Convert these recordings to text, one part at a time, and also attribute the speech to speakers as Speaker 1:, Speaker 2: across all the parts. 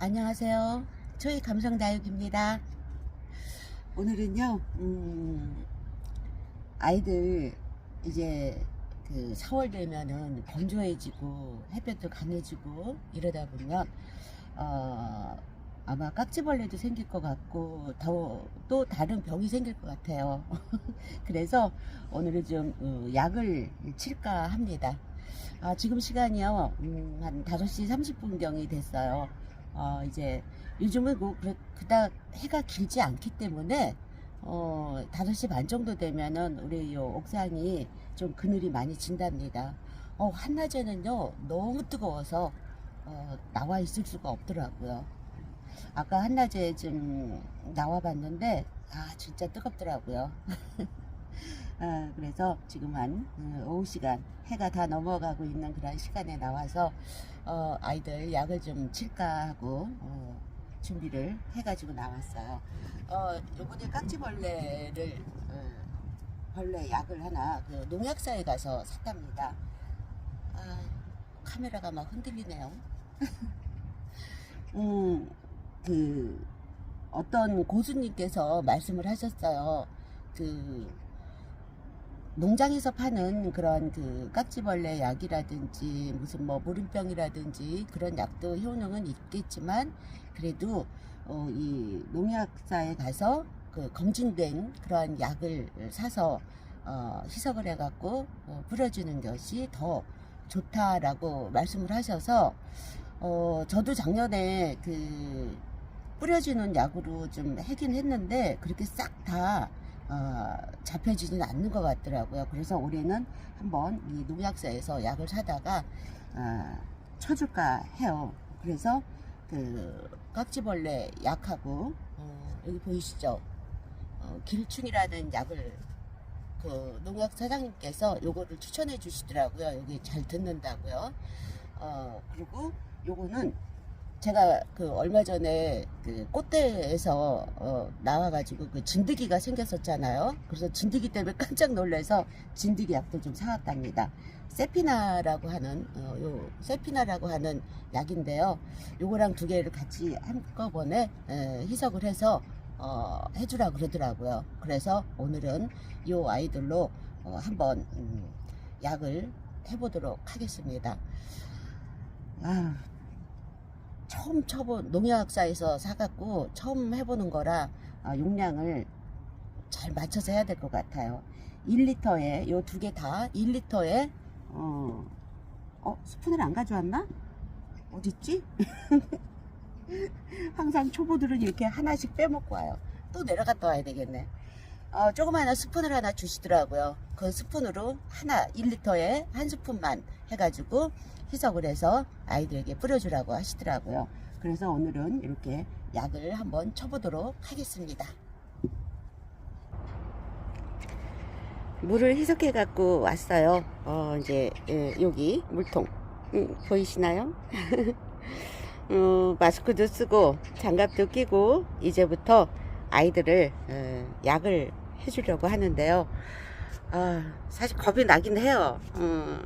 Speaker 1: 안녕하세요. 저희 감성다육입니다. 오늘은요, 음, 아이들 이제 그 4월 되면은 건조해지고 햇볕도 강해지고 이러다 보면 어, 아마 깍지벌레도 생길 것 같고 더, 또 다른 병이 생길 것 같아요. 그래서 오늘은 좀 어, 약을 칠까 합니다. 아, 지금 시간이요, 음, 한 5시 30분경이 됐어요. 어, 이제 요즘은 뭐 그래- 그닥 해가 길지 않기 때문에 어, 5시 반 정도 되면은 우리 요 옥상이 좀 그늘이 많이 진답니다. 어, 한낮에는요, 너무 뜨거워서 어, 나와 있을 수가 없더라고요. 아까 한낮에 좀 나와 봤는데, 아, 진짜 뜨겁더라고요. 아, 그래서 지금 한 음, 오후 시간 해가 다 넘어가고 있는 그런 시간에 나와서 어, 아이들 약을 좀 칠까 하고 어, 준비를 해가지고 나왔어요. 어, 요번에 깍지벌레를 어, 벌레 약을 하나 그 농약사에 가서 샀답니다. 아, 카메라가 막 흔들리네요. 음, 그 어떤 고수님께서 말씀을 하셨어요. 그 농장에서 파는 그런 그 깍지벌레 약이라든지 무슨 뭐 무름병이라든지 그런 약도 효능은 있겠지만 그래도 어, 이 농약사에 가서 그 검증된 그러한 약을 사서 어, 희석을 해갖고 어, 뿌려주는 것이 더 좋다라고 말씀을 하셔서 어, 저도 작년에 그 뿌려주는 약으로 좀 하긴 했는데 그렇게 싹다 어, 잡혀지지는 않는 것 같더라고요. 그래서 올해는 한번 이 농약사에서 약을 사다가 어, 쳐줄까 해요. 그래서 그 깍지벌레 약하고 어, 여기 보이시죠? 어, 길충이라는 약을 그 농약 사장님께서 요거를 추천해 주시더라고요. 여기 잘 듣는다고요. 어, 그리고 요거는 제가 그 얼마 전에 그 꽃대에서 어, 나와가지고 그 진드기가 생겼었잖아요. 그래서 진드기 때문에 깜짝 놀라서 진드기 약도 좀 사왔답니다. 세피나라고 하는 어, 요 세피나라고 하는 약인데요. 요거랑 두 개를 같이 한꺼번에 에, 희석을 해서 어, 해주라 그러더라고요. 그래서 오늘은 요 아이들로 어, 한번 음, 약을 해보도록 하겠습니다. 아, 처음 쳐본 농약사에서 사갖고 처음 해보는 거라 아, 용량을 잘 맞춰서 해야 될 것 같아요. 1리터에 요 두 개 다 1리터에 어, 어 스푼을 안 가져왔나? 어딨지? 항상 초보들은 이렇게 하나씩 빼먹고 와요. 또 내려갔다 와야 되겠네. 어, 조그마한 스푼을 하나 주시더라고요. 그 스푼으로 하나 1리터에 한 스푼만 해가지고 희석을 해서 아이들에게 뿌려주라고 하시더라고요. 그래서 오늘은 이렇게 약을 한번 쳐보도록 하겠습니다. 물을 희석해 갖고 왔어요. 어, 이제 예, 여기 물통 음, 보이시나요? 어, 마스크도 쓰고 장갑도 끼고 이제부터 아이들을 어, 약을 해주려고 하는데요. 아, 사실 겁이 나긴 해요. 어,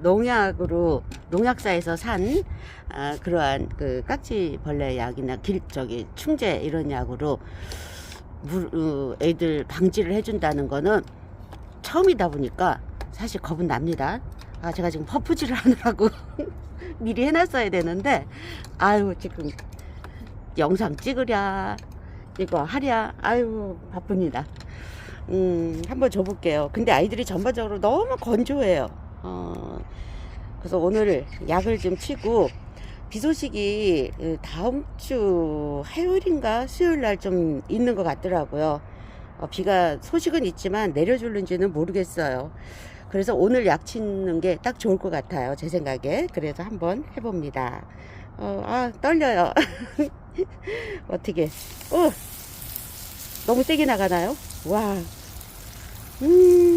Speaker 1: 농약으로 농약사에서 산 아, 그러한 그 깍지벌레 약이나 길 저기 충제 이런 약으로 물, 어, 애들 방지를 해준다는 거는 처음이다 보니까 사실 겁은 납니다. 아 제가 지금 퍼프질을 하느라고 미리 해놨어야 되는데 아유 지금 영상 찍으랴 이거 하랴 아유 바쁩니다. 음 한번 줘볼게요. 근데 아이들이 전반적으로 너무 건조해요. 어, 그래서 오늘 약을 좀 치고 비 소식이 그 다음 주 화요일인가 수요일 날 좀 있는 것 같더라고요. 어, 비가 소식은 있지만 내려줄는지는 모르겠어요. 그래서 오늘 약 치는 게 딱 좋을 것 같아요. 제 생각에. 그래서 한번 해봅니다. 어, 아, 떨려요. 어떻게. 어, 너무 세게 나가나요? 와. 음.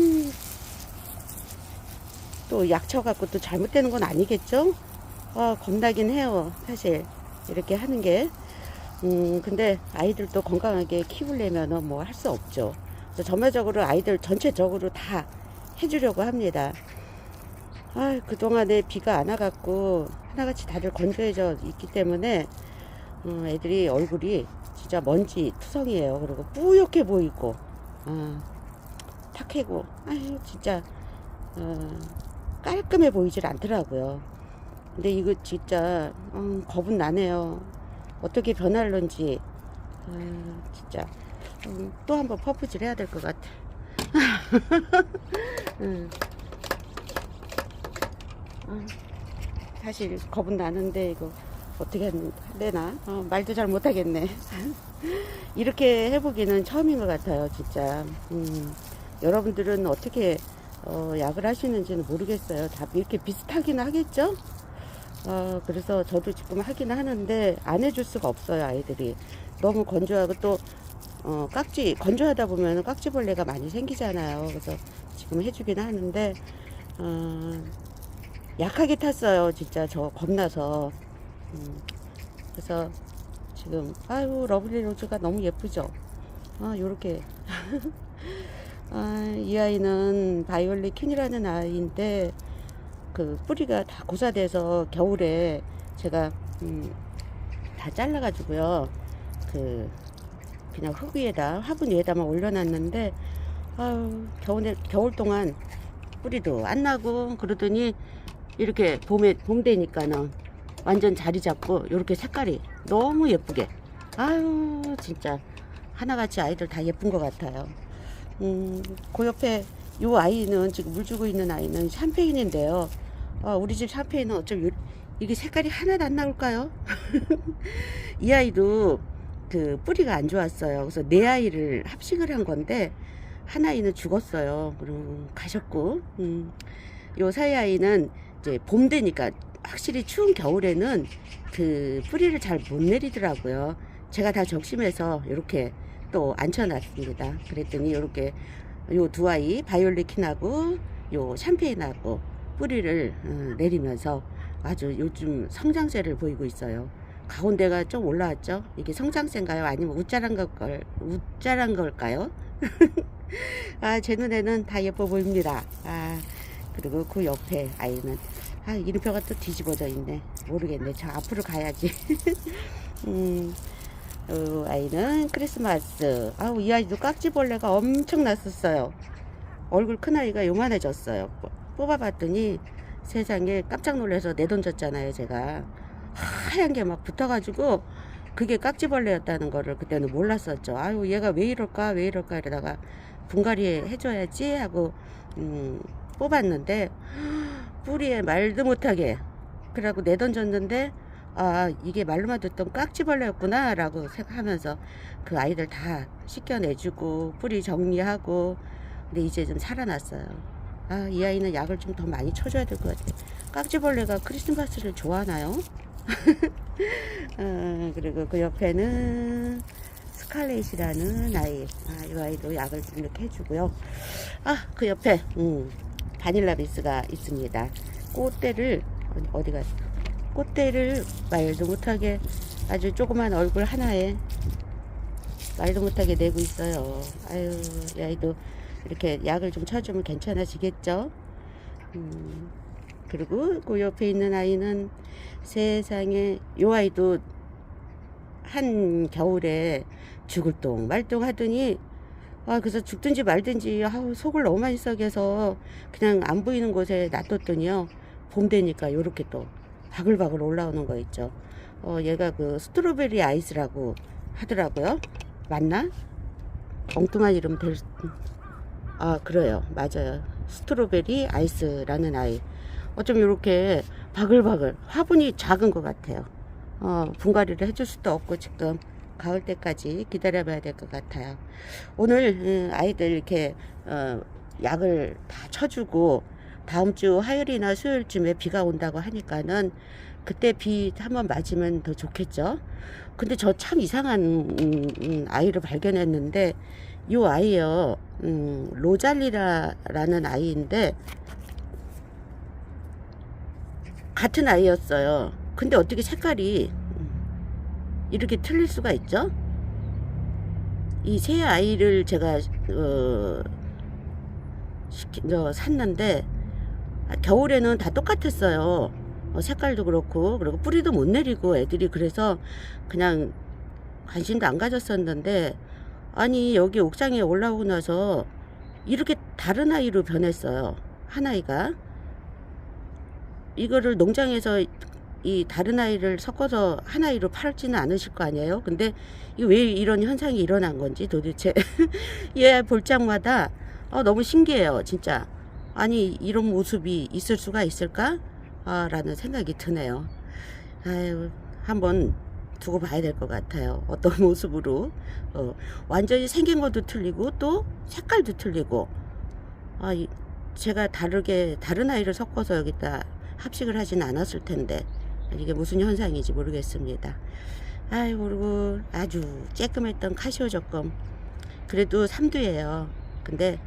Speaker 1: 또 약 쳐갖고 또 잘못되는 건 아니겠죠? 아, 겁나긴 해요. 사실. 이렇게 하는 게. 음, 근데 아이들도 건강하게 키우려면 뭐 할 수 없죠. 그래서 전반적으로 아이들 전체적으로 다 해주려고 합니다. 아, 그동안에 비가 안 와갖고 하나같이 다들 건조해져 있기 때문에 어, 애들이 얼굴이 진짜 먼지 투성이에요. 그리고 뿌옇게 보이고, 어, 탁해고, 아유, 진짜, 어, 깔끔해 보이질 않더라고요. 근데 이거 진짜, 음, 겁은 나네요. 어떻게 변할런지, 아, 진짜, 음, 또 한번 퍼프질 해야 될 것 같아. 음. 아, 사실 겁은 나는데, 이거, 어떻게 되나? 어, 말도 잘 못하겠네. 이렇게 해보기는 처음인 것 같아요, 진짜. 음, 여러분들은 어떻게 어, 약을 하시는지는 모르겠어요. 다 이렇게 비슷하긴 하겠죠? 어, 그래서 저도 지금 하긴 하는데 안 해줄 수가 없어요, 아이들이. 너무 건조하고 또 어, 깍지, 건조하다 보면 깍지벌레가 많이 생기잖아요. 그래서 지금 해주긴 하는데, 어, 약하게 탔어요, 진짜. 저 겁나서. 음, 그래서 지금 아유 러블리 로즈가 너무 예쁘죠 아 요렇게 아, 이 아이는 바이올리 킨이라는 아이인데 그 뿌리가 다 고사돼서 겨울에 제가 음, 다 잘라 가지고요. 그 그냥 흙 위에다 화분 위에다만 올려놨는데 아유 겨울에 겨울 동안 뿌리도 안 나고 그러더니 이렇게 봄에 봄 되니까는 완전 자리 잡고 이렇게 색깔이 너무 예쁘게. 아유 진짜 하나같이 아이들 다 예쁜 것 같아요 음, 그 옆에 요 아이는 지금 물 주고 있는 아이는 샴페인인데요. 어, 우리 집 샴페인은 어쩜 요- 이게 색깔이 하나도 안 나올까요? 이 아이도 그 뿌리가 안 좋았어요. 그래서 네 아이를 합식을 한 건데 한 아이는 죽었어요. 그럼 가셨고 음, 요 사이 아이는 이제 봄 되니까 확실히 추운 겨울에는 그 뿌리를 잘 못 내리더라고요. 제가 다 적심해서 이렇게 또 앉혀놨습니다. 그랬더니 이렇게 요 두 아이 바이올리킨하고 요 샴페인하고 뿌리를 어, 내리면서 아주 요즘 성장세를 보이고 있어요. 가운데가 좀 올라왔죠? 이게 성장세인가요? 아니면 웃자란 걸, 웃자란 걸까요? 아, 제 눈에는 다 예뻐 보입니다. 아, 그리고 그 옆에 아이는 아 이름표가 또 뒤집어져 있네 모르겠네 저 앞으로 가야지 음, 어, 아이는 크리스마스. 아우 이 아이도 깍지벌레가 엄청 났었어요. 얼굴 큰 아이가 요만해졌어요. 뽑- 뽑아봤더니 세상에 깜짝 놀라서 내던졌잖아요 제가. 하얀 게 막 붙어가지고 그게 깍지벌레였다는 거를 그때는 몰랐었죠. 아유 얘가 왜 이럴까 왜 이럴까 이러다가 분갈이 해줘야지 하고 음, 뽑았는데 뿌리에 말도 못하게. 그러고 내던졌는데 아 이게 말로만 듣던 깍지벌레였구나 라고 생각하면서 그 아이들 다 씻겨내주고 뿌리 정리하고 근데 이제 좀 살아났어요 아 이 아이는 약을 좀 더 많이 쳐줘야 될 것 같아요 깍지벌레가 크리스마스를 좋아하나요? 어, 그리고 그 옆에는 스칼렛이라는 아이 아, 이 아이도 약을 좀 이렇게 해주고요 아그 옆에 음, 바닐라 비스가 있습니다. 꽃대를 어디 갔어? 꽃대를 말도 못하게 아주 조그만 얼굴 하나에 말도 못하게 내고 있어요. 아유, 이 아이도 이렇게 약을 좀 쳐주면 괜찮아지겠죠? 음, 그리고 그 옆에 있는 아이는 세상에 요 아이도 한 겨울에 죽을 똥 말똥 하더니 아, 그래서 죽든지 말든지, 아우, 속을 너무 많이 썩여서 그냥 안 보이는 곳에 놔뒀더니요. 봄 되니까 요렇게 또 바글바글 올라오는 거 있죠. 어, 얘가 그 스트로베리 아이스라고 하더라고요. 맞나? 엉뚱한 이름 될, 수- 아, 그래요. 맞아요. 스트로베리 아이스라는 아이. 어쩜 요렇게 바글바글, 화분이 작은 것 같아요. 어, 분갈이를 해줄 수도 없고, 지금. 가을 때까지 기다려 봐야 될 것 같아요. 오늘 음, 아이들 이렇게 어, 약을 다 쳐주고 다음 주 화요일이나 수요일쯤에 비가 온다고 하니까는 그때 비 한번 맞으면 더 좋겠죠. 근데 저 참 이상한 음, 음, 아이를 발견했는데 이 아이요 음, 로잘리라라는 아이인데 같은 아이였어요. 근데 어떻게 색깔이 음, 이렇게 틀릴 수가 있죠? 이새 아이를 제가 어, 시키, 저, 샀는데 아, 겨울에는 다 똑같았어요. 어, 색깔도 그렇고 그리고 뿌리도 못 내리고 애들이 그래서 그냥 관심도 안 가졌었는데 아니 여기 옥상에 올라오고 나서 이렇게 다른 아이로 변했어요. 한 아이가. 이거를 농장에서 이 다른 아이를 섞어서 한 아이로 팔지는 않으실 거 아니에요? 근데 이왜 이런 현상이 일어난 건지 도대체. 얘 볼장마다. 어, 너무 신기해요 진짜 아니 이런 모습이 있을 수가 있을까? 아, 라는 생각이 드네요. 아유 한번 두고 봐야 될 것 같아요. 어떤 모습으로. 어, 완전히 생긴 것도 틀리고 또 색깔도 틀리고. 아, 이- 제가 다르게 다른 아이를 섞어서 여기다 합식을 하진 않았을 텐데 이게 무슨 현상인지 모르겠습니다. 아이 그리고 아주 쬐끔했던 카시오 적금. 그래도 삼두예요. 근데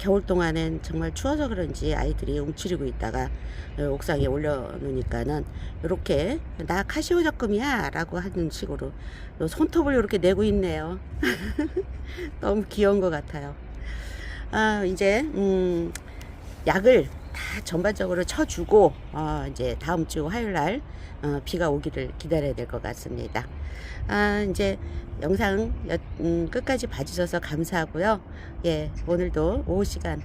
Speaker 1: 겨울 동안엔 정말 추워서 그런지 아이들이 움츠리고 있다가 어, 옥상에 올려놓으니까는 이렇게 나 카시오 적금이야 라고 하는 식으로 요 손톱을 이렇게 내고 있네요. 너무 귀여운 것 같아요. 아 이제 음, 약을 다 전반적으로 쳐주고 어, 이제 다음 주 화요일 날 어, 비가 오기를 기다려야 될 것 같습니다. 아 이제 영상 여- 음, 끝까지 봐주셔서 감사하고요. 예 오늘도 오후 시간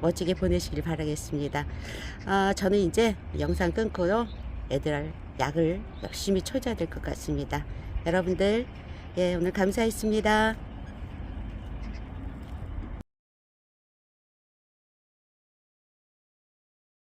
Speaker 1: 멋지게 보내시길 바라겠습니다. 아 저는 이제 영상 끊고요. 애들 약을 열심히 쳐줘야 될 것 같습니다. 여러분들 예 오늘 감사했습니다.